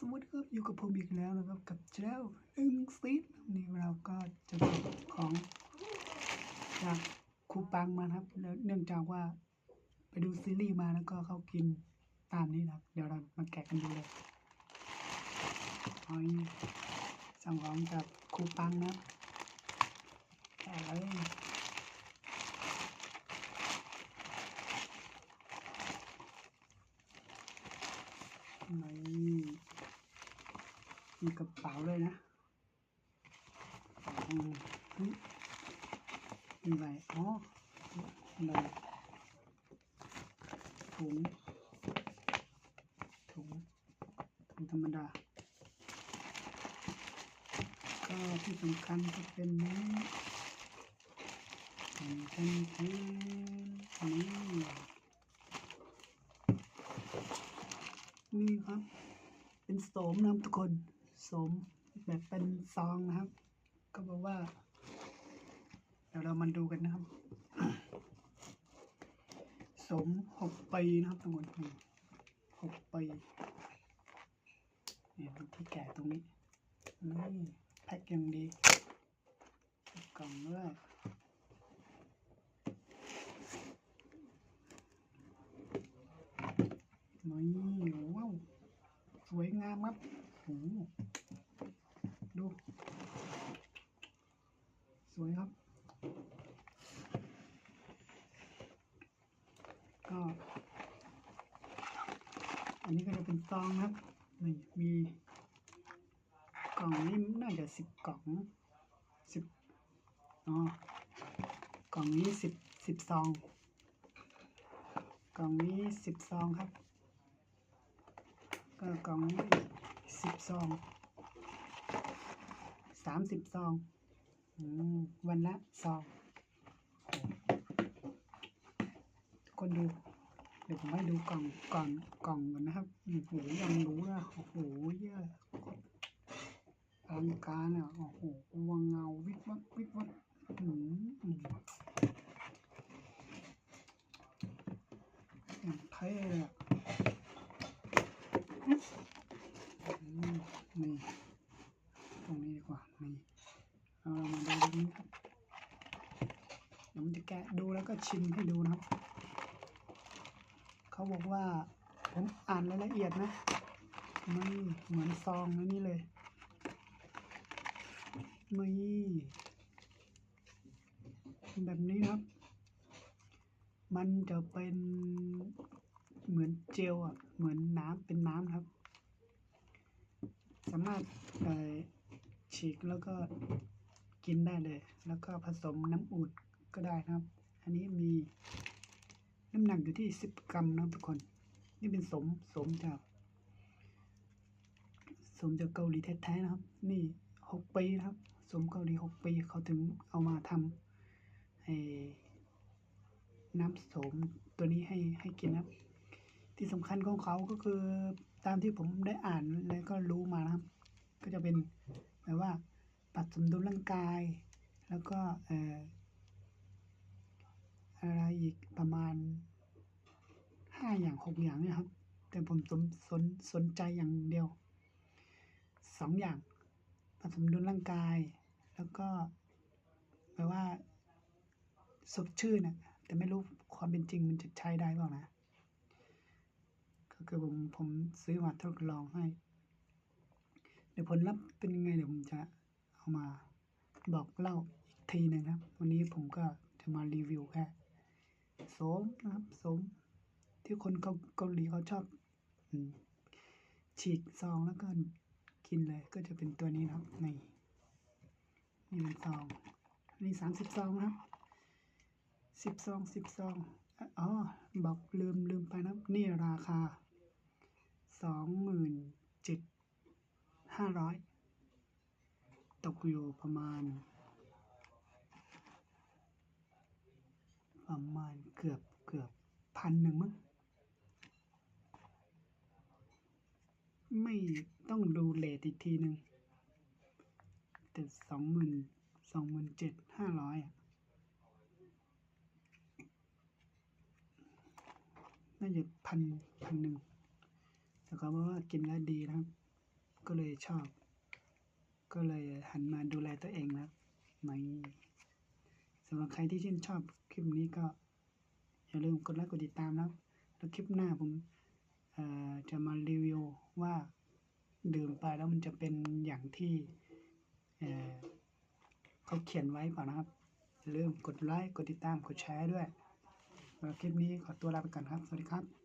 สวัสดีครับอยู่กับผมอีกแล้วนะครับกับเจ้าอึ้งซีดนี่เราก็จะเก็บของจากคูปังมาครับแล้วเนื่องจากว่าไปดูซีรีส์มาแล้วก็เข้ากินตามนี้นะครับเดี๋ยวเรามาแกะกันดูเลยหอยสั่งของจากคูปังนะแกะเลยนี่ มีกระเป๋าเลยนะอืมอะไรอ๋ออะไรถุงถุงถุงธรรมดา ก็ที่สำคัญก็เป็นนี้แทนแทนแทนนี่นี่ครับ เป็นโสมนะทุกคน สมแบบเป็นซองนะครับ ก็บอกว่า เดี๋ยวเรามาดูกันนะครับ สมหกปีนะครับทุกคนนี่หกปีเนี่ยที่แก่ตรงนี้นี่แพ็คอย่างดีกล่องด้วยนี่ว้าวสวยงามครับโอ้โหดู สวยครับ ก็ อันนี้ก็จะเป็นซองครับนี่มีกล่องนี้น่าจะสิบกล่องสิบอ๋อกล่องนี้สิบสิบซอง กล่องนี้สิบซองครับก็กล่องนี้สิบซองสามสิบซองอวันละซองคนดู เดี๋ยวผมให้ดูกล่องกล่อนกล่องก่อนนะครับโอ้โหยังรู้นะโอ้โหเยอะอลังการอะโอ้โหวังเงาวิบวับวิบวับอืมอย่างเท่เลยอะอืมนี่ตรงนี้ดีกว่านี่เอาเรามาดูตรงนี้ครับเดี๋ยวมันจะแกะดูแล้วก็ชิมให้ดูนะครับ เขาบอกว่าผมอ่านรายละเอียดนะไม่เหมือนซองนนี้เลยไม่แบบนี้นะครับ มันจะเป็นเหมือนเจลอะ เหมือนน้ำเป็นน้ำครับ สามารถเอ่อฉีกแล้วก็กินได้เลย แล้วก็ผสมน้ำอุ่นก็ได้นะครับ อันนี้มี น้ำหนักอยู่ที่สิบกรัมนะทุกคน นี่เป็นสมสมจากสมจากเกาหลีแท้ๆนะครับ นี่หกปีนะครับ สมเกาหลีหกปีเขาถึงเอามาทำให้น้ำสมตัวนี้ให้ให้กินนะครับ ที่สำคัญของเขาก็คือตามที่ผมได้อ่านแล้วก็รู้มานะครับ ก็จะเป็นแบบว่าปรับสมดุลร่างกาย แล้วก็เอะไรอีกประมาณห้าอย่างหกอย่างเนี่ยครับ แต่ผมสนสนสนใจอย่างเดียวสองอย่างผสมดุลร่างกาย แล้วก็แปลว่าสดชื่นนะแต่ไม่รู้ความเป็นจริงมันจะใช้ได้เปล่านะ ก็คือผมผมซื้อมาทดลองให้ เดี๋ยวผลลัพธ์เป็นยังไงเดี๋ยวผมจะเอามาบอกเล่าอีกทีหนึ่งครับ วันนี้ผมก็จะมารีวิวแค่ โสมนะครับโสมที่คนเกาหลีเขาชอบฉีกซองแล้วก็กินเลยก็จะเป็นตัวนี้นะครับนี่นี่เป็นซองนี่สามสิบซองนะครับสิบซองสิบซองอ๋อบอกลืมลืมไปนะนี่ราคาสองหมื่นเจ็ดห้าร้อยตกอยู่ประมาณ ประมาณเกือบเกือบพันหนึ่งมั้งไม่ต้องดูเลทอีกทีหนึ่งแต่สองหมื่นสองหมื่นเจ็ดห้าร้อยน่าจะพันพันหนึ่งแต่เขาบอกว่ากินแล้วดีนะครับ ก็เลยชอบ ก็เลยหันมาดูแลตัวเองนะครับไม่สำหรับใครที่ชื่นชอบ ลิปนี้ก็อย่าลืมกดไลค์กดติดตามนะครับแล้วคลิปหน้าผมจะมารีวิวว่าดื่มไปแล้วมันจะเป็นอย่างที่เเขาเขียนไว้เปล่านะครับอย่าลืมกดไลค์กดติดตามกดแชร์ด้วยสำหรับคลิปนี้ขอตัวลาไปก่อนครับ สวัสดีครับ